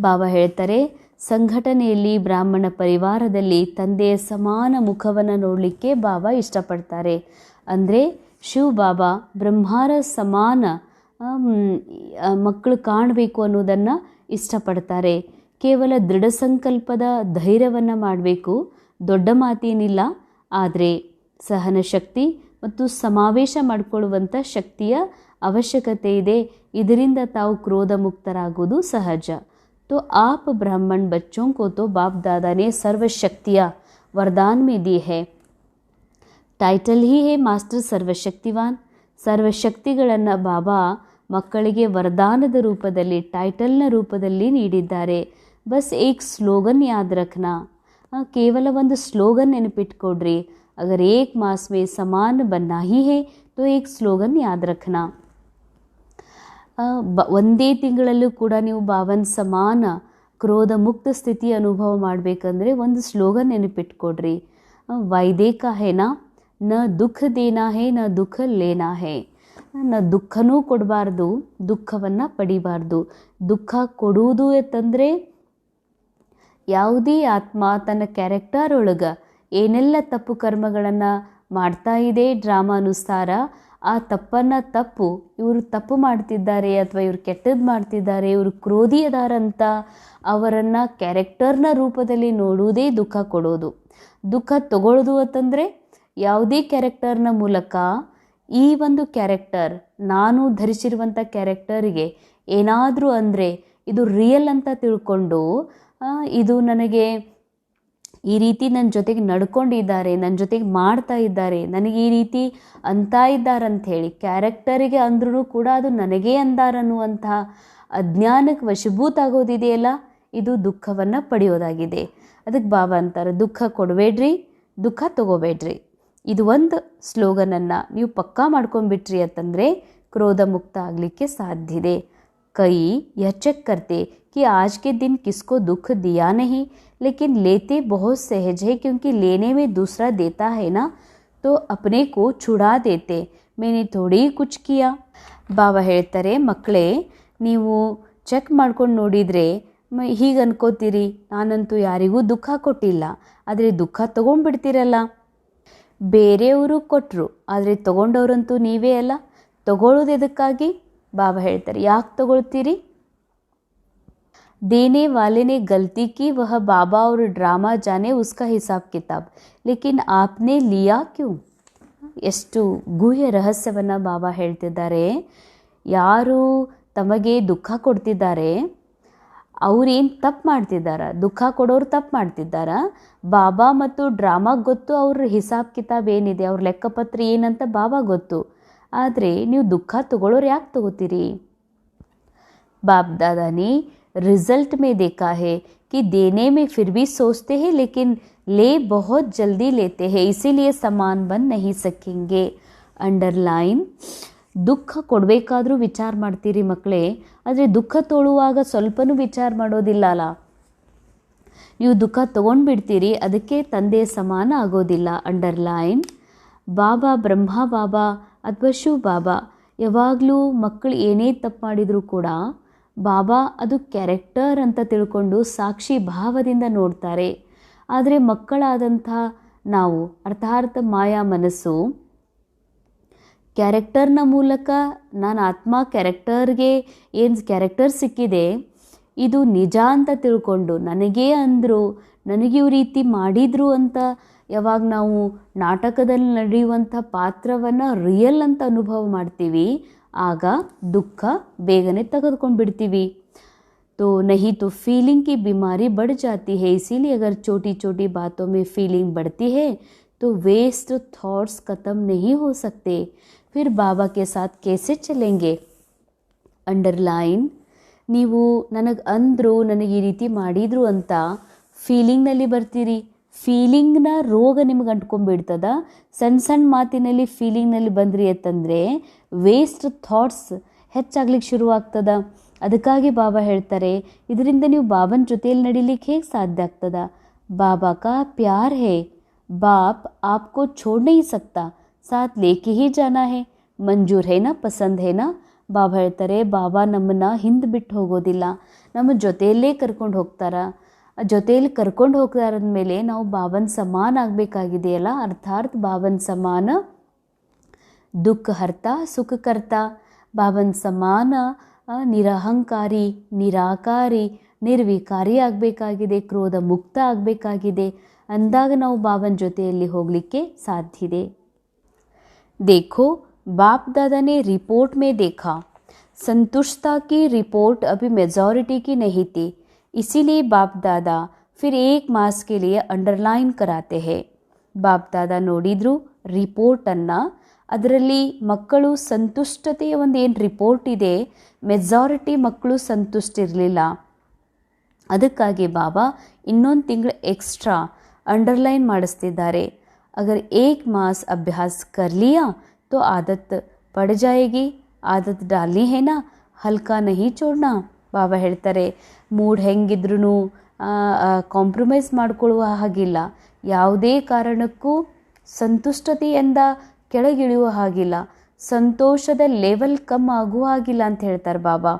ಬಾಬಾ ಹೇಳ್ತಾರೆ, ಸಂಘಟನೆಯಲ್ಲಿ ಬ್ರಾಹ್ಮಣ ಪರಿವಾರದಲ್ಲಿ ತಂದೆಯ ಸಮಾನ ಮುಖವನ್ನು ನೋಡಲಿಕ್ಕೆ ಬಾಬಾ ಇಷ್ಟಪಡ್ತಾರೆ. ಅಂದರೆ, ಶಿವ ಬಾಬಾ ಬ್ರಹ್ಮಾರ ಸಮಾನ ಮಕ್ಕಳು ಕಾಣಬೇಕು ಅನ್ನೋದನ್ನು ಇಷ್ಟಪಡ್ತಾರೆ. ಕೇವಲ ದೃಢ ಸಂಕಲ್ಪದ ಧೈರ್ಯವನ್ನು ಮಾಡಬೇಕು ದೊಡ್ಡ ಮಾತೇನಿಲ್ಲ. ಆದರೆ ಸಹನ ಶಕ್ತಿ ಮತ್ತು ಸಮಾವೇಶ ಮಾಡಿಕೊಳ್ಳುವಂಥ ಶಕ್ತಿಯ ಅವಶ್ಯಕತೆ ಇದೆ. ಇದರಿಂದ ತಾವು ಕ್ರೋಧ ಮುಕ್ತರಾಗುವುದು ಸಹಜ. तो आप ब्राह्मण बच्चों को तो बाप दादा ने सर्व शक्तियाँ वरदान में दी है ಟೈಟಲ್ ಹಿ ಹೇ ಮಾಸ್ಟರ್ ಸರ್ವಶಕ್ತಿವಾನ್ ಸರ್ವಶಕ್ತಿಗಳನ್ನು ಬಾಬಾ ಮಕ್ಕಳಿಗೆ ವರದಾನದ ರೂಪದಲ್ಲಿ ಟೈಟಲ್ನ ರೂಪದಲ್ಲಿ ನೀಡಿದ್ದಾರೆ ಬಸ್ ಏಕ್ ಸ್ಲೋಗನ್ ಯಾದ್ ರಖ್ನಾ ಆ, ಕೇವಲ ಒಂದು ಸ್ಲೋಗನ್ ನೆನಪಿಟ್ಕೊಡ್ರಿ ಅಗರ್ ಏಕ್ ಮಾಸ್ ಮೇ ಸಮಾನ್ ಬನ್ನಾ ಹಿ ಹೇ ತೋ ಏಕ್ ಸ್ಲೋಗನ್ ಯಾದ್ ರಖ್ನಾ ಆ, ಬ, ಒಂದೇ ತಿಂಗಳಲ್ಲೂ ಕೂಡ ನೀವು ಬಾವನ್ ಸಮಾನ ಕ್ರೋಧ ಮುಕ್ತ ಸ್ಥಿತಿ ಅನುಭವ ಮಾಡಬೇಕಂದ್ರೆ ಒಂದು ಸ್ಲೋಗನ್ ನೆನಪಿಟ್ಕೊಡ್ರಿ. ವೈದೇಕ ಹೇನಾ ನ ದುಃಖ ದೇನಾ ಹೇ, ನ ದುಃಖ ಲೇನಾ ಹೇ. ನ ದುಃಖನೂ ಕೊಡಬಾರ್ದು, ದುಃಖವನ್ನು ಪಡಿಬಾರ್ದು. ದುಃಖ ಕೊಡುವುದು ಅಂತಂದರೆ ಯಾವುದೇ ಆತ್ಮ ತನ್ನ ಕ್ಯಾರೆಕ್ಟರ್ ಒಳಗೆ ಏನೆಲ್ಲ ತಪ್ಪು ಕರ್ಮಗಳನ್ನು ಮಾಡ್ತಾ ಇದೆ ಡ್ರಾಮಾನುಸಾರ ಆ ತಪ್ಪನ್ನು ತಪ್ಪು, ಇವರು ತಪ್ಪು ಮಾಡ್ತಿದ್ದಾರೆ ಅಥವಾ ಇವರು ಕೆಟ್ಟದ್ದು ಮಾಡ್ತಿದ್ದಾರೆ, ಇವರು ಕ್ರೋಧಿ ಅದಾರಂತ ಅವರನ್ನು ಕ್ಯಾರೆಕ್ಟರ್ನ ರೂಪದಲ್ಲಿ ನೋಡುವುದೇ ದುಃಖ ಕೊಡೋದು. ದುಃಖ ತಗೊಳ್ಳೋದು ಅಂತಂದರೆ ಯಾವುದೇ ಕ್ಯಾರೆಕ್ಟರ್ನ ಮೂಲಕ ಈ ಒಂದು ಕ್ಯಾರೆಕ್ಟರ್, ನಾನು ಧರಿಸಿರುವಂಥ ಕ್ಯಾರೆಕ್ಟರ್ಗೆ ಏನಾದರೂ ಅಂದರೆ ಇದು ರಿಯಲ್ ಅಂತ ತಿಳ್ಕೊಂಡು ಇದು ನನಗೆ ಈ ರೀತಿ ನನ್ನ ಜೊತೆಗೆ ನಡ್ಕೊಂಡಿದ್ದಾರೆ ನನ್ನ ಜೊತೆಗೆ ಮಾಡ್ತಾ ಇದ್ದಾರೆ, ನನಗೆ ಈ ರೀತಿ ಅಂತ ಇದ್ದಾರಂಥೇಳಿ ಕ್ಯಾರೆಕ್ಟರಿಗೆ ಅಂದ್ರೂ ಕೂಡ ಅದು ನನಗೇ ಅಂದಾರನ್ನುವಂತಹ ಅಜ್ಞಾನಕ್ಕೆ ವಶಭೂತಾಗೋದಿದೆಯಲ್ಲ? ಇದು ದುಃಖವನ್ನು ಪಡೆಯೋದಾಗಿದೆ. ಅದಕ್ಕೆ ಬಾಬಾ ಅಂತಾರೆ, ದುಃಖ ಕೊಡಬೇಡ್ರಿ, ದುಃಖ ತಗೋಬೇಡ್ರಿ. ಇದು ಒಂದು ಸ್ಲೋಗನನ್ನು ನೀವು ಪಕ್ಕಾ ಮಾಡ್ಕೊಂಡ್ಬಿಟ್ರಿ ಅಂತಂದರೆ ಕ್ರೋಧ ಮುಕ್ತ ಆಗಲಿಕ್ಕೆ ಸಾಧ್ಯ ಇದೆ. ಕೈ ಯಚಕರ್ತೆ कि आज के दिन किसको दुख दिया नहीं लेकिन लेते बहुत सहज है क्योंकि लेने में दूसरा देता है ना तो अपने को छुड़ा देते मैंने थोड़ी कुछ किया ಬಾಬಾ ಹೇಳ್ತಾರೆ ಮಕ್ಕಳೇ ನೀವು ಚೆಕ್ ಮಾಡ್ಕೊಂಡು ನೋಡಿದರೆ ಮ ಹೀಗೆ ಅನ್ಕೋತೀರಿ ನಾನಂತೂ ಯಾರಿಗೂ ದುಃಖ ಕೊಟ್ಟಿಲ್ಲ ಆದರೆ ದುಃಖ ತೊಗೊಂಡ್ಬಿಡ್ತೀರಲ್ಲ ಬೇರೆಯವರು ಕೊಟ್ಟರು ಆದರೆ ತೊಗೊಂಡವ್ರಂತೂ ನೀವೇ ಅಲ್ಲ ತಗೊಳ್ಳೋದು ಎದಕ್ಕಾಗಿ ಬಾಬಾ ಹೇಳ್ತಾರೆ ಯಾಕೆ ತಗೊಳ್ತೀರಿ देने वाले ने गलती की वह बाबा और ड्रामा जाने उसका हिसाब किताब लेकिन आपने लिया क्यों ಎಷ್ಟು ಗುಹ್ಯ ರಹಸ್ಯವನ್ನು ಬಾಬಾ ಹೇಳ್ತಿದ್ದಾರೆ ಯಾರು ತಮಗೆ ದುಃಖ ಕೊಡ್ತಿದ್ದಾರೆ ಅವ್ರೇನು ತಪ್ಪು ಮಾಡ್ತಿದ್ದಾರ ದುಃಖ ಕೊಡೋರು ತಪ್ಪು ಮಾಡ್ತಿದ್ದಾರ ಬಾಬಾ ಮತ್ತು ಡ್ರಾಮಾಗೆ ಗೊತ್ತು ಅವ್ರ ಹಿಸಾಬ್ ಕಿತಾಬ್ ಏನಿದೆ ಅವ್ರ ಲೆಕ್ಕಪತ್ರ ಏನಂತ ಬಾಬಾ ಗೊತ್ತು ಆದರೆ ನೀವು ದುಃಖ ತಗೊಳ್ಳೋರು ಯಾಕೆ ತಗೋತೀರಿ बाप दादा ने रिजल्ट में देखा है कि देने में फिर भी सोचते हैं लेकिन ले बहुत जल्दी लेते हैं इसीलिए समान बन नहीं सकेंगे ಅಂಡರ್ಲೈನ್ ದುಃಖ ಕೊಡಬೇಕಾದ್ರೂ ವಿಚಾರ ಮಾಡ್ತೀರಿ ಮಕ್ಕಳೇ ಆದರೆ ದುಃಖ ತೊಳುವಾಗ ಸ್ವಲ್ಪನೂ ವಿಚಾರ ಮಾಡೋದಿಲ್ಲ ಅಲ್ಲ ನೀವು ದುಃಖ ತೊಗೊಂಡ್ಬಿಡ್ತೀರಿ ಅದಕ್ಕೆ ತಂದೆ ಸಮಾನ ಆಗೋದಿಲ್ಲ ಅಂಡರ್ಲೈನ್ ಬಾಬಾ ಬ್ರಹ್ಮ ಬಾಬಾ ಅಥವಾ ಶಿವ ಬಾಬಾ ಯಾವಾಗಲೂ ಮಕ್ಕಳು ಏನೇ ತಪ್ಪು ಮಾಡಿದರೂ ಕೂಡ ಬಾಬಾ ಅದು ಕ್ಯಾರೆಕ್ಟರ್ ಅಂತ ತಿಳ್ಕೊಂಡು ಸಾಕ್ಷಿ ಭಾವದಿಂದ ನೋಡ್ತಾರೆ. ಆದರೆ ಮಕ್ಕಳಾದಂಥ ನಾವು, ಅರ್ಥಾರ್ಥ ಮಾಯಾ ಮನಸ್ಸು, ಕ್ಯಾರೆಕ್ಟರ್ನ ಮೂಲಕ ನಾನು ಆತ್ಮ ಕ್ಯಾರೆಕ್ಟರ್ಗೆ ಏನು ಕ್ಯಾರೆಕ್ಟರ್ ಸಿಕ್ಕಿದೆ, ಇದು ನಿಜ ಅಂತ ತಿಳ್ಕೊಂಡು ನನಗೇ ಅಂದರು, ನನಗೆ ಈ ರೀತಿ ಮಾಡಿದರು ಅಂತ ಯಾವಾಗ ನಾವು ನಾಟಕದಲ್ಲಿ ನಡೆಯುವಂಥ ಪಾತ್ರವನ್ನು ರಿಯಲ್ ಅಂತ ಅನುಭವ ಮಾಡ್ತೀವಿ ಆಗ ದುಃಖ ಬೇಗನೆ ತೆಗೆದುಕೊಂಡು ಬಿಡ್ತೀವಿ तो नहीं तो फीलिंग की बीमारी बढ़ जाती है इसीलिए अगर छोटी छोटी बातों में फीलिंग बढ़ती है तो वेस्ट थॉट्स ख़त्म नहीं हो सकते फिर बाबा के साथ कैसे चलेंगे ಅಂಡರ್ಲೈನ್ ನೀವು ನನಗೆ ಅಂದರು ನನಗೆ ಈ ರೀತಿ ಮಾಡಿದರು ಅಂತ ಫೀಲಿಂಗ್ನಲ್ಲಿ ಬರ್ತೀರಿ ಫೀಲಿಂಗ್ನ ರೋಗ ನಿಮ್ಗೆ ಅಂಟ್ಕೊಂಡ್ಬಿಡ್ತದ? ಸಣ್ಣ ಸಣ್ಣ ಮಾತಿನಲ್ಲಿ ಫೀಲಿಂಗ್ನಲ್ಲಿ ಬಂದ್ರಿ ಅಂತಂದರೆ ವೇಸ್ಟ್ ಥಾಟ್ಸ್ ಹೆಚ್ಚಾಗ್ಲಿಕ್ಕೆ ಶುರುವಾಗ್ತದ. ಅದಕ್ಕಾಗಿ ಬಾಬಾ ಹೇಳ್ತಾರೆ, ಇದರಿಂದ ನೀವು ಬಾಬನ ಜೊತೆಯಲ್ಲಿ ನಡಿಲಿಕ್ಕೆ ಹೇಗೆ ಸಾಧ್ಯ ಆಗ್ತದ? ಬಾಬಾ ಕಾ ಪ್ಯಾರ್ ಹೇ, ಬಾಪ್ ಆಪ್ಕೋ ಛೋಡ್ ನಹಿ ಸಕ್ತಾ ಸಾತ್ ಲೇಕೆ ಹೀ ಜಾನ ಹೇ, ಮಂಜೂರ್ ಹೇನಾ ಪಸಂದ್ ಹೇನಾ ಬಾಬಾ ಹೇಳ್ತಾರೆ, ಬಾಬಾ ನಮ್ಮನ್ನ ಹಿಂದೆ ಬಿಟ್ಟು ಹೋಗೋದಿಲ್ಲ, ನಮ್ಮ ಜೊತೆಯಲ್ಲೇ ಕರ್ಕೊಂಡು ಹೋಗ್ತಾರ? ಜೊತೆಯಲ್ಲಿ ಕರ್ಕೊಂಡು ಹೋಗ್ತಾರಂದಮೇಲೆ ನಾವು ಬಾಬನ ಸಮಾನ ಆಗಬೇಕಾಗಿದೆಯಲ್ಲ ಅರ್ಥಾತ್ ಬಾಬನ ಸಮಾನ ದುಃಖ ಹರ್ತ ಸುಖ ಕರ್ತ ಬಾಬನ ಸಮಾನ ಆ, ನಿರಹಂಕಾರಿ ನಿರಾಕಾರಿ ನಿರ್ವಿಕಾರಿ ಆಗಬೇಕಾಗಿದೆ ಕ್ರೋಧ ಮುಕ್ತ ಆಗಬೇಕಾಗಿದೆ ಅಂದಾಗ ನಾವು ಬಾಬನ ಜೊತೆಯಲ್ಲಿ ಹೋಗಲಿಕ್ಕೆ ಸಾಧ್ಯ ಇದೆ देखो बाप दादा ने रिपोर्ट में देखा संतुष्टता की रिपोर्ट अभी मेजॉरिटी की नहीं थी इसीलिए बाप दादा फिर एक मास के लिए अंडरलाइन कराते हैं ಬಾಪ್ ದಾದಾ ನೋಡಿದ್ರು ರಿಪೋರ್ಟನ್ನು ಅದರಲ್ಲಿ ಮಕ್ಕಳು ಸಂತುಷ್ಟತೆಯ ಒಂದು ಏನು ರಿಪೋರ್ಟ್ ಇದೆ ಮೆಜಾರಿಟಿ ಮಕ್ಕಳು ಸಂತುಷ್ಟಿರಲಿಲ್ಲ ಅದಕ್ಕಾಗಿ ಬಾಬಾ ಇನ್ನೊಂದು ತಿಂಗಳು ಎಕ್ಸ್ಟ್ರಾ ಅಂಡರ್ಲೈನ್ ಮಾಡಿಸ್ತಿದ್ದಾರೆ अगर एक मास अभ्यास कर लिया तो आदत पड़ जाएगी ಆದತ್ ಡಾಲಿ ಹೇನಾ ಹಲ್ಕ ನಹಿ ಚೋಡ್ನಾ ಬಾಬಾ ಹೇಳ್ತಾರೆ ಮೂಡ್ ಹೆಂಗಿದ್ರೂ ಕಾಂಪ್ರಮೈಸ್ ಮಾಡಿಕೊಳ್ಳುವ ಹಾಗಿಲ್ಲ. ಯಾವುದೇ ಕಾರಣಕ್ಕೂ ಸಂತುಷ್ಟತೆಯಿಂದ ಕೆಳಗಿಳಿಯುವ ಹಾಗಿಲ್ಲ. ಸಂತೋಷದ ಲೆವೆಲ್ ಕಮ್ ಆಗುವ ಹಾಗಿಲ್ಲ ಅಂತ ಹೇಳ್ತಾರೆ ಬಾಬಾ.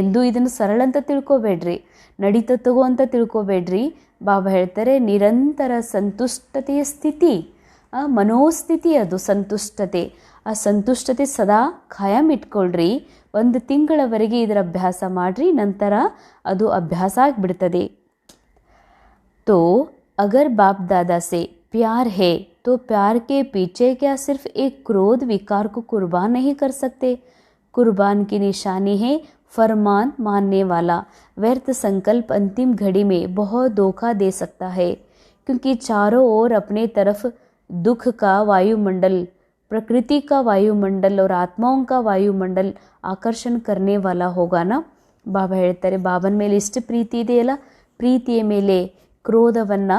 ಎಂದು ಇದನ್ನು ಸರಳ ಅಂತ ತಿಳ್ಕೊಬೇಡ್ರಿ. ನಡೀತ ತಗೋ ಅಂತ ತಿಳ್ಕೊಬೇಡ್ರಿ. ಬಾಬಾ ಹೇಳ್ತಾರೆ, ನಿರಂತರ ಸಂತುಷ್ಟತೆಯ ಸ್ಥಿತಿ. ಮನೋಸ್ಥಿತಿ ಅದು ಸಂತುಷ್ಟತೆ. ಆ ಸಂತುಷ್ಟತೆ ಸದಾ ಖಾಯಂ ಇಟ್ಕೊಳ್ರಿ. ಒಂದು ತಿಂಗಳವರೆಗೆ ಇದರ ಅಭ್ಯಾಸ ಮಾಡ್ರಿ ನಂತರ ಅದು ಅಭ್ಯಾಸ ಆಗಿಬಿಡ್ತದೆ तो अगर बाप दादा से प्यार है तो प्यार के पीछे क्या सिर्फ एक क्रोध विकार को कुर्बान नहीं कर सकते कुर्बान की निशानी है फरमान मानने वाला व्यर्थ संकल्प अंतिम घड़ी में बहुत धोखा दे सकता है क्योंकि चारों ओर अपने तरफ दुख का वायुमंडल प्रकृति का वायुमंडल और आत्माओं का वायुमंडल ಆಕರ್ಷಣೆ करने वाला होगा ना ಬಾಬಾ ಹೇಳ್ತಾರೆ ಬಾಬನ ಮೇಲೆ ಇಷ್ಟು ಪ್ರೀತಿ ಇದೆಯಲ್ಲ ಪ್ರೀತಿಯ ಮೇಲೆ ಕ್ರೋಧವನ್ನು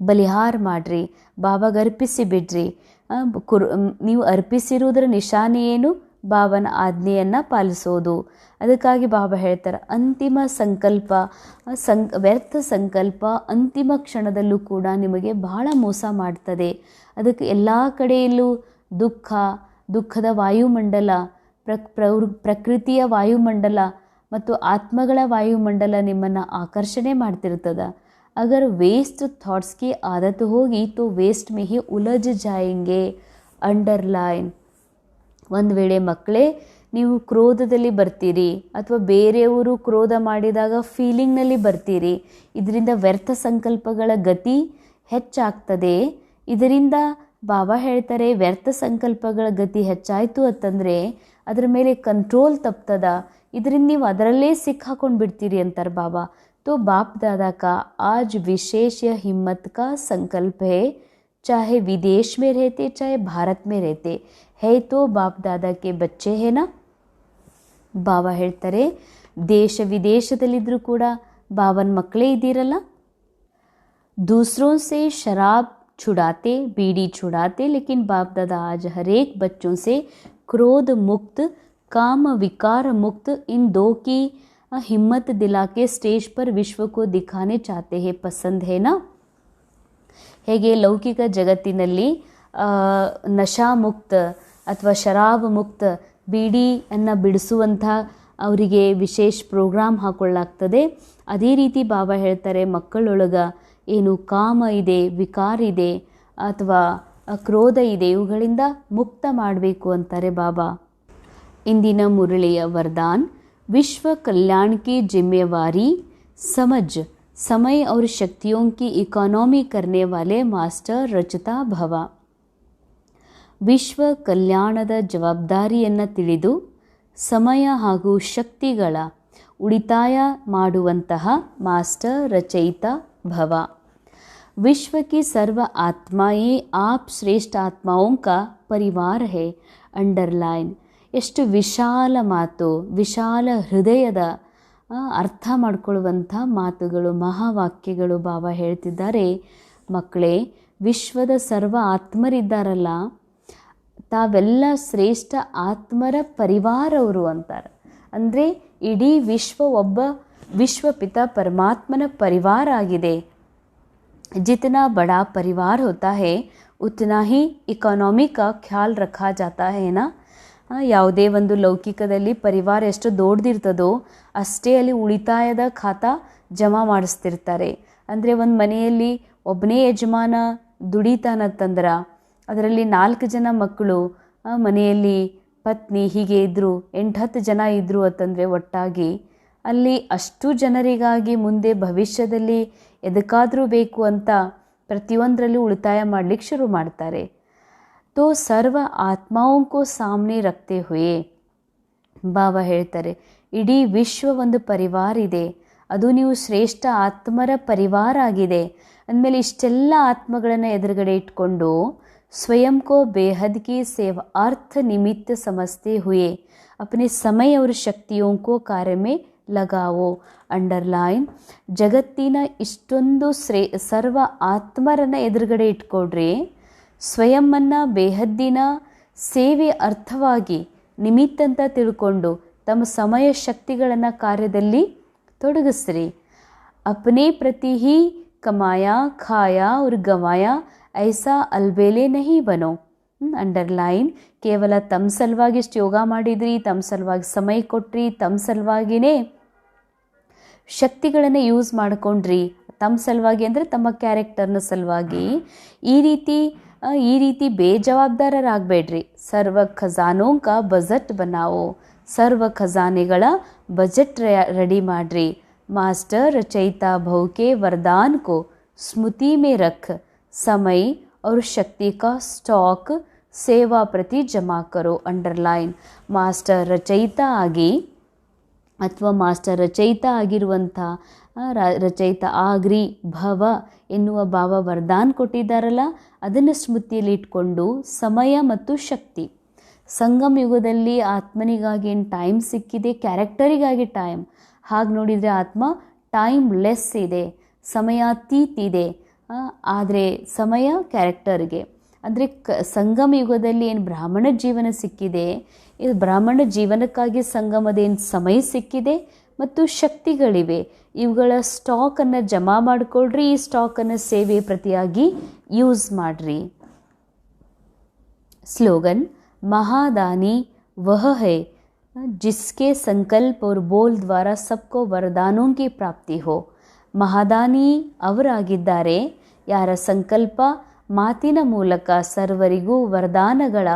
ಬಲಿಹಾರ ಮಾಡಿರಿ ಬಾಬಾಗೆ ಅರ್ಪಿಸಿ ಬಿಡ್ರಿ ಆ, ಕುರ್ ನೀವು ಅರ್ಪಿಸಿರುವುದರ ನಿಶಾನೆ ಏನು ಬಾಬನ ಆಜ್ಞೆಯನ್ನು ಪಾಲಿಸೋದು. ಅದಕ್ಕಾಗಿ ಬಾಬಾ ಹೇಳ್ತಾರೆ, ಅಂತಿಮ ಸಂಕಲ್ಪ ಸಂ ವ್ಯರ್ಥ ಸಂಕಲ್ಪ ಅಂತಿಮ ಕ್ಷಣದಲ್ಲೂ ಕೂಡ ನಿಮಗೆ ಬಹಳ ಮೋಸ ಮಾಡ್ತದೆ. ಅದಕ್ಕೆ ಎಲ್ಲ ಕಡೆಯಲ್ಲೂ ದುಃಖ, ದುಃಖದ ವಾಯುಮಂಡಲ ಪ್ರವೃ, ಪ್ರಕೃತಿಯ ವಾಯುಮಂಡಲ ಮತ್ತು ಆತ್ಮಗಳ ವಾಯುಮಂಡಲ ನಿಮ್ಮನ್ನು ಆಕರ್ಷಣೆ ಮಾಡ್ತಿರ್ತದೆ. ಅಗರ್ ವೇಸ್ಟ್ ಥಾಟ್ಸ್ಗೆ ಆದತ್ತು ಹೋಗಿ, ತೋ ವೇಸ್ಟ್ ಮೇಹಿ ಉಲಜ್ ಜಾಯಿಂಗೆ ಅಂಡರ್ಲೈನ್ ಒಂದು ವೇಳೆ ಮಕ್ಕಳೇ ನೀವು ಕ್ರೋಧದಲ್ಲಿ ಬರ್ತೀರಿ ಅಥವಾ ಬೇರೆಯವರು ಕ್ರೋಧ ಮಾಡಿದಾಗ ಫೀಲಿಂಗ್ನಲ್ಲಿ ಬರ್ತೀರಿ ಇದರಿಂದ ವ್ಯರ್ಥ ಸಂಕಲ್ಪಗಳ ಗತಿ ಹೆಚ್ಚಾಗ್ತದೆ ಇದರಿಂದ ಬಾಬಾ ಹೇಳ್ತಾರೆ ವ್ಯರ್ಥ ಸಂಕಲ್ಪಗಳ ಗತಿ ಹೆಚ್ಚಾಯಿತು ಅಂತಂದರೆ ಅದರ ಮೇಲೆ ಕಂಟ್ರೋಲ್ ತಪ್ತದ ಇದರಿಂದ ನೀವು ಅದರಲ್ಲೇ ಸಿಕ್ಕಾಕೊಂಡು ಬಿಡ್ತೀರಿ ಅಂತಾರೆ ಬಾಬಾ तो बाप दादा का आज विशेष यह हिम्मत का संकल्प है चाहे विदेश में रहते चाहे भारत में रहते है तो बाप दादा के बच्चे है ना ಬಾಬಾ ಹೇಳ್ತಾರೆ ದೇಶ ವಿದೇಶದಲ್ಲಿದ್ದರೂ ಕೂಡ ಬಾಬನ ಮಕ್ಕಳೇ ಇದ್ದೀರಲ್ಲ दूसरों से शराब छुड़ाते बीड़ी छुड़ाते लेकिन बाप दादा आज हर एक बच्चों से क्रोध मुक्त काम विकार मुक्त इन दो की हिम्मत दिला के स्टेज पर विश्व को दिखाने चाहते हैं पसंद है ना ಹೇಗೆ ಲೌಕಿಕ ಜಗತ್ತಿನಲ್ಲಿ ಆ, ನಶಾ ಮುಕ್ತ ಅಥವಾ ಶರಾಬ್ ಮುಕ್ತ ಬೀಡಿಯನ್ನು ಬಿಡಿಸುವಂಥ ಅವರಿಗೆ ವಿಶೇಷ ಪ್ರೋಗ್ರಾಮ್ ಹಾಕೊಳ್ಳಾಗ್ತದೆ ಅದೇ ರೀತಿ ಬಾಬಾ ಹೇಳ್ತಾರೆ ಮಕ್ಕಳೊಳಗ ಏನು ಕಾಮ ಇದೆ ವಿಕಾರ ಇದೆ ಅಥವಾ ಆ, ಕ್ರೋಧ ಇದೆ ಇವುಗಳಿಂದ ಮುಕ್ತ ಮಾಡಬೇಕು ಅಂತಾರೆ ಬಾಬಾ ಇಂದಿನ ಮುರಳಿಯ ವರದಾನ್ विश्व कल्याण की जिम्मेवारी समझ समय और शक्तियों की इकोनॉमी करने वाले मास्टर रचता ಭವ ವಿಶ್ವ ಕಲ್ಯಾಣದ ಜವಾಬ್ದಾರಿಯನ್ನು ತಿಳಿದು ಸಮಯ ಹಾಗೂ ಶಕ್ತಿಗಳ ಉಳಿತಾಯ ಮಾಡುವಂತಹ ಮಾಸ್ಟರ್ ರಚಯಿತ ಭವ विश्व की सर्व आत्माएं आप श्रेष्ठ आत्माओं का परिवार है अंडरलाइन ಎಷ್ಟು ವಿಶಾಲ ಮಾತು ವಿಶಾಲ ಹೃದಯದ ಆ, ಅರ್ಥ ಮಾಡ್ಕೊಳ್ಳುವಂಥ ಮಾತುಗಳು ಮಹಾವಾಕ್ಯಗಳು ಬಾಬಾ ಹೇಳ್ತಿದ್ದಾರೆ ಮಕ್ಕಳೇ ವಿಶ್ವದ ಸರ್ವ ಆತ್ಮರಿದ್ದಾರಲ್ಲ ತಾವೆಲ್ಲ ಶ್ರೇಷ್ಠ ಆತ್ಮರ ಪರಿವಾರವರು ಅಂತಾರೆ ಅಂದರೆ ಇಡೀ ವಿಶ್ವ ಒಬ್ಬ ವಿಶ್ವಪಿತ ಪರಮಾತ್ಮನ ಪರಿವಾರ ಆಗಿದೆ जितना बड़ा परिवार होता है उतना ही इकोनॉमी का ख्याल रखा जाता है ना ಆ, ಯಾವುದೇ ಒಂದು ಲೌಕಿಕದಲ್ಲಿ ಪರಿವಾರ ಎಷ್ಟು ದೊಡ್ಡದಿರ್ತದೋ ಅಷ್ಟೇ ಅಲ್ಲಿ ಉಳಿತಾಯದ ಖಾತಾ ಜಮಾ ಮಾಡಿಸ್ತಿರ್ತಾರೆ ಅಂದರೆ ಒಂದು ಮನೆಯಲ್ಲಿ ಒಬ್ಬನೇ ಯಜಮಾನ ದುಡಿತಾನತ್ತಂದ್ರೆ ಅದರಲ್ಲಿ ನಾಲ್ಕು ಜನ ಮಕ್ಕಳು ಮನೆಯಲ್ಲಿ ಪತ್ನಿ ಹೀಗೆ ಇದ್ದರು ಎಂಟು ಹತ್ತು ಜನ ಇದ್ದರು ಅಂತಂದರೆ ಒಟ್ಟಾಗಿ ಅಲ್ಲಿ ಅಷ್ಟು ಜನರಿಗಾಗಿ ಮುಂದೆ ಭವಿಷ್ಯದಲ್ಲಿ ಎದಕ್ಕಾದರೂ ಬೇಕು ಅಂತ ಪ್ರತಿಯೊಂದರಲ್ಲೂ ಉಳಿತಾಯ ಮಾಡಲಿಕ್ಕೆ ಶುರು ಮಾಡ್ತಾರೆ. ತೋ ಸರ್ವ ಆತ್ಮಾವುಂಕೋ ಸಾಮ್ನೆ ರಕ್ತೆ ಹೊಯೇ. ಬಾಬ ಹೇಳ್ತಾರೆ, ಇಡೀ ವಿಶ್ವ ಒಂದು ಪರಿವಾರ ಇದೆ, ಅದು ನೀವು ಶ್ರೇಷ್ಠ ಆತ್ಮರ ಪರಿವಾರ ಆಗಿದೆ. ಅಂದಮೇಲೆ ಇಷ್ಟೆಲ್ಲ ಆತ್ಮಗಳನ್ನು ಎದುರುಗಡೆ ಇಟ್ಕೊಂಡು ಸ್ವಯಂ ಕೋ ಬೇಹದ್ की सेवा अर्थ निमित्त समझते हुए अपने समय और शक्तियों को कार्य में ಲಗಾವೋ ಅಂಡರ್ಲೈನ್ ಜಗತ್ತಿನ ಇಷ್ಟೊಂದು ಶ್ರೇ ಸರ್ವ ಆತ್ಮರನ್ನು ಎದುರುಗಡೆ ಇಟ್ಕೊಡ್ರಿ ಸ್ವಯಂವನ್ನು ಬೇಹದ್ದಿನ ಸೇವೆ ಅರ್ಥವಾಗಿ ನಿಮಿತ್ತ ಅಂತ ತಿಳ್ಕೊಂಡು ತಮ್ಮ ಸಮಯ ಶಕ್ತಿಗಳನ್ನು ಕಾರ್ಯದಲ್ಲಿ ತೊಡಗಿಸ್ರಿ अपने प्रति ही कमाया खाया और गंवाया ಐಸಾ ಅಲ್ಬೇಲೆ ನಹಿ ಬನೋ ಅಂಡರ್ಲೈನ್ ಕೇವಲ ತಮ್ಮ ಸಲುವಾಗಿ ಇಷ್ಟು ಯೋಗ ಮಾಡಿದ್ರಿ ತಮ್ಮ ಸಲುವಾಗಿ ಸಮಯ ಕೊಟ್ರಿ ತಮ್ಮ ಸಲುವಾಗಿಯೇ ಶಕ್ತಿಗಳನ್ನು ಯೂಸ್ ಮಾಡ್ಕೊಂಡ್ರಿ ತಮ್ಮ ಸಲುವಾಗಿ ಅಂದರೆ ತಮ್ಮ ಕ್ಯಾರೆಕ್ಟರ್ನ ಸಲುವಾಗಿ ಈ ರೀತಿ ಈ ರೀತಿ ಬೇಜವಾಬ್ದಾರರಾಗಬೇಡ್ರಿ. ಸರ್ವ ಖಜಾನೋಂಕ ಬಜೆಟ್ ಬನಾವೋ, ಸರ್ವ ಖಜಾನೆಗಳ ಬಜೆಟ್ ರೆಡಿ ಮಾಡ್ರಿ. ಮಾಸ್ಟರ್ ರಚಯಿತಾ ಭೌಕೆ ವರದಾನ್ ಕೋ, ಸ್ಮೃತಿ ಮೇ ರಖ್. समय और शक्ति का स्टॉक ಸೇವಾ ಪ್ರತಿ ಜಮಾ ಕರೋ ಅಂಡರ್ಲೈನ್ ಮಾಸ್ಟರ್ ರಚಯಿತ ಆಗಿ ಅಥವಾ ಮಾಸ್ಟರ್ ರಚಯಿತ ಆಗಿರುವಂಥ ಆ, ರ- ರಚಯಿತ ಆಗ್ರಿ ಭವ ಎನ್ನುವ ಭಾವ ವರದಾನ್ ಕೊಟ್ಟಿದ್ದಾರಲ್ಲ ಅದನ್ನು ಸ್ಮೃತಿಯಲ್ಲಿ ಇಟ್ಕೊಂಡು ಸಮಯ ಮತ್ತು ಶಕ್ತಿ ಸಂಗಮ ಯುಗದಲ್ಲಿ ಆತ್ಮನಿಗಾಗಿ ಏನು ಟೈಮ್ ಸಿಕ್ಕಿದೆ ಕ್ಯಾರೆಕ್ಟರಿಗಾಗಿ ಟೈಮ್ ಹಾಗೆ ನೋಡಿದರೆ ಆತ್ಮ ಟೈಮ್ ಲೆಸ್ ಇದೆ ಸಮಯಾತೀತ್ ಇದೆ ಆದರೆ ಸಮಯ ಕ್ಯಾರೆಕ್ಟರ್ಗೆ ಅಂದರೆ ಕ ಸಂಗಮ ಯುಗದಲ್ಲಿ ಏನು ಬ್ರಾಹ್ಮಣ ಜೀವನ ಸಿಕ್ಕಿದೆ ಇದು ಬ್ರಾಹ್ಮಣ ಜೀವನಕ್ಕಾಗಿ ಸಂಗಮದೇನು ಸಮಯ ಸಿಕ್ಕಿದೆ ಮತ್ತು ಶಕ್ತಿಗಳಿವೆ ಇವುಗಳ ಸ್ಟಾಕನ್ನು ಜಮಾ ಮಾಡಿಕೊಳ್ಳ್ರಿ ಈ ಸ್ಟಾಕನ್ನು ಸೇವೆ ಪ್ರತಿಯಾಗಿ ಯೂಸ್ ಮಾಡಿರಿ स्लोगन महादानी वह है जिसके संकल्प और बोल द्वारा सबको वरदानों की प्राप्ति हो ಮಹಾದಾನಿ ಅವರಾಗಿದ್ದಾರೆ ಯಾರ ಸಂಕಲ್ಪ ಮಾತಿನ ಮೂಲಕ ಸರ್ವರಿಗೂ ವರದಾನಗಳ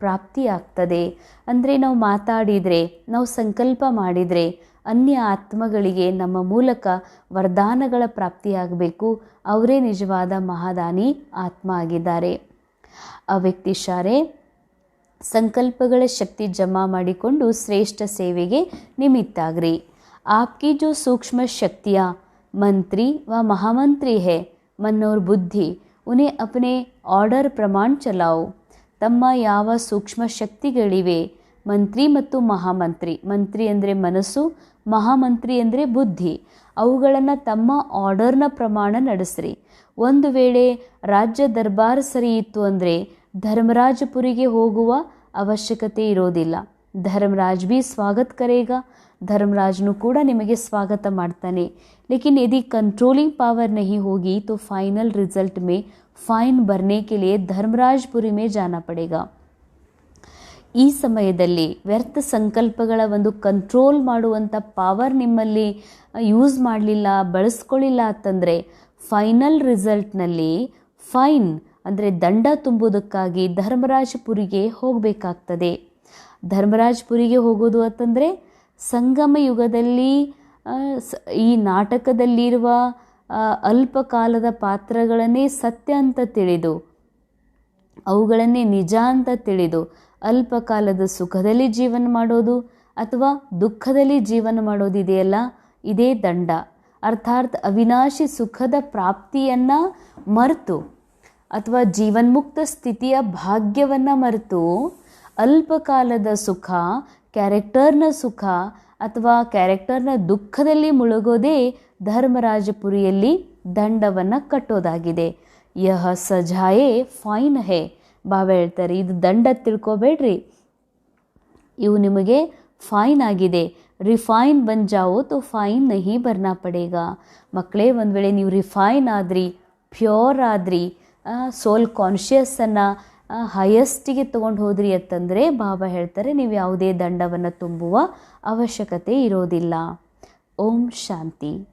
ಪ್ರಾಪ್ತಿಯಾಗ್ತದೆ ಅಂದರೆ ನಾವು ಮಾತಾಡಿದರೆ ನಾವು ಸಂಕಲ್ಪ ಮಾಡಿದರೆ ಅನ್ಯ ಆತ್ಮಗಳಿಗೆ ನಮ್ಮ ಮೂಲಕ ವರದಾನಗಳ ಪ್ರಾಪ್ತಿಯಾಗಬೇಕು ಅವರೇ ನಿಜವಾದ ಮಹಾದಾನಿ ಆತ್ಮ ಆಗಿದ್ದಾರೆ ಆ ವ್ಯಕ್ತಿ ಶಾರೆ ಸಂಕಲ್ಪಗಳ ಶಕ್ತಿ ಜಮಾ ಮಾಡಿಕೊಂಡು ಶ್ರೇಷ್ಠ ಸೇವೆಗೆ ನಿಮಿತ್ತಾಗ್ರಿ आपकी जो सूक्ष्म शक्तियाँ मंत्री व महामंत्री है मन और बुद्धि उन्हें अपने ಆರ್ಡರ್ ಪ್ರಮಾಣ ಚಲಾವು ತಮ್ಮ ಯಾವ ಸೂಕ್ಷ್ಮ ಶಕ್ತಿಗಳಿವೆ ಮಂತ್ರಿ ಮತ್ತು ಮಹಾಮಂತ್ರಿ ಮಂತ್ರಿ ಅಂದರೆ ಮನಸ್ಸು ಮಹಾಮಂತ್ರಿ ಅಂದರೆ ಬುದ್ಧಿ ಅವುಗಳನ್ನು ತಮ್ಮ ಆರ್ಡರ್ನ ಪ್ರಮಾಣ ನಡೆಸ್ರಿ ಒಂದು ವೇಳೆ ರಾಜ್ಯ ದರ್ಬಾರ್ ಸರಿ ಇತ್ತು ಅಂದರೆ ಧರ್ಮರಾಜಪುರಿಗೆ ಹೋಗುವ ಅವಶ್ಯಕತೆ ಇರೋದಿಲ್ಲ ಧರ್ಮರಾಜ್ भी स्वागत करेगा धर्मराजनु ಕೂಡ ನಿಮಗೆ ಸ್ವಾಗತ ಮಾಡ್ತಾನೆ लेकिन यदि कंट्रोलिंग पावर नहीं होगी तो फाइनल रिजल्ट में फाइन भरने के लिए धर्मराजपुरी में जाना पड़ेगा ಈ ಸಮಯದಲ್ಲಿ ವ್ಯರ್ಥ ಸಂಕಲ್ಪಗಳ ಒಂದು ಕಂಟ್ರೋಲ್ ಮಾಡುವಂಥ ಪವರ್ ನಿಮ್ಮಲ್ಲಿ ಯೂಸ್ ಮಾಡಲಿಲ್ಲ ಬಳಸ್ಕೊಳ್ಳಿಲ್ಲ ಅಂತಂದರೆ ಫೈನಲ್ ರಿಸಲ್ಟ್ನಲ್ಲಿ ಫೈನ್ ಅಂದರೆ ದಂಡ ತುಂಬುವುದಕ್ಕಾಗಿ ಧರ್ಮರಾಜಪುರಿಗೆ ಹೋಗಬೇಕಾಗ್ತದೆ ಧರ್ಮರಾಜಪುರಿಗೆ ಹೋಗೋದು ಅಂತಂದರೆ ಸಂಗಮ ಯುಗದಲ್ಲಿ ಈ ನಾಟಕದಲ್ಲಿರುವ ಅಲ್ಪಕಾಲದ ಪಾತ್ರಗಳನ್ನೇ ಸತ್ಯ ಅಂತ ತಿಳಿದು, ಅವುಗಳನ್ನೇ ನಿಜ ಅಂತ ತಿಳಿದು ಅಲ್ಪಕಾಲದ ಸುಖದಲ್ಲಿ ಜೀವನ ಮಾಡೋದು ಅಥವಾ ದುಃಖದಲ್ಲಿ ಜೀವನ ಮಾಡೋದಿದೆಯಲ್ಲ ಇದೇ ದಂಡ. ಅರ್ಥಾತ್ ಅವಿನಾಶಿ ಸುಖದ ಪ್ರಾಪ್ತಿಯನ್ನು ಮರೆತು ಅಥವಾ ಜೀವನ್ಮುಕ್ತ ಸ್ಥಿತಿಯ ಭಾಗ್ಯವನ್ನು ಮರೆತು ಅಲ್ಪಕಾಲದ ಸುಖ ಕ್ಯಾರೆಕ್ಟರ್ನ ಸುಖ ಅಥವಾ ಕ್ಯಾರೆಕ್ಟರ್ನ ದುಃಖದಲ್ಲಿ ಮುಳುಗೋದೇ ಧರ್ಮರಾಜಪುರಿಯಲ್ಲಿ ದಂಡವನ್ನು ಕಟ್ಟೋದಾಗಿದೆ. ಯಹ ಸಜಾಯೇ ಫೈನ್ ಹೇ. ಬಾಬಾ ಹೇಳ್ತಾರೆ, ಇದು ದಂಡ ತಿಳ್ಕೊಬೇಡ್ರಿ. ಇವು ನಿಮಗೆ ಫೈನ್ ಆಗಿದೆ. ರಿಫೈನ್ ಬನ್ ಜಾವೋ ತೋ ಫೈನ್ ನಹಿ ಬರ್ನಾ ಪಡೆಗ. ಮಕ್ಕಳೇ, ಒಂದು ವೇಳೆ ನೀವು ರಿಫೈನ್ ಆದ್ರಿ, ಪ್ಯೂರ್ ಆದ್ರಿ ಸೋಲ್ ಕಾನ್ಷಿಯಸ್ಸನ್ನು ಹೈಯೆಸ್ಟಿಗೆ ತೊಗೊಂಡು ಹೋದ್ರಿ ಅಂತಂದರೆ ಬಾಬಾ ಹೇಳ್ತಾರೆ ನೀವು ಯಾವುದೇ ದಂಡವನ್ನು ತುಂಬುವ ಅವಶ್ಯಕತೆ ಇರೋದಿಲ್ಲ. ಓಂ ಶಾಂತಿ.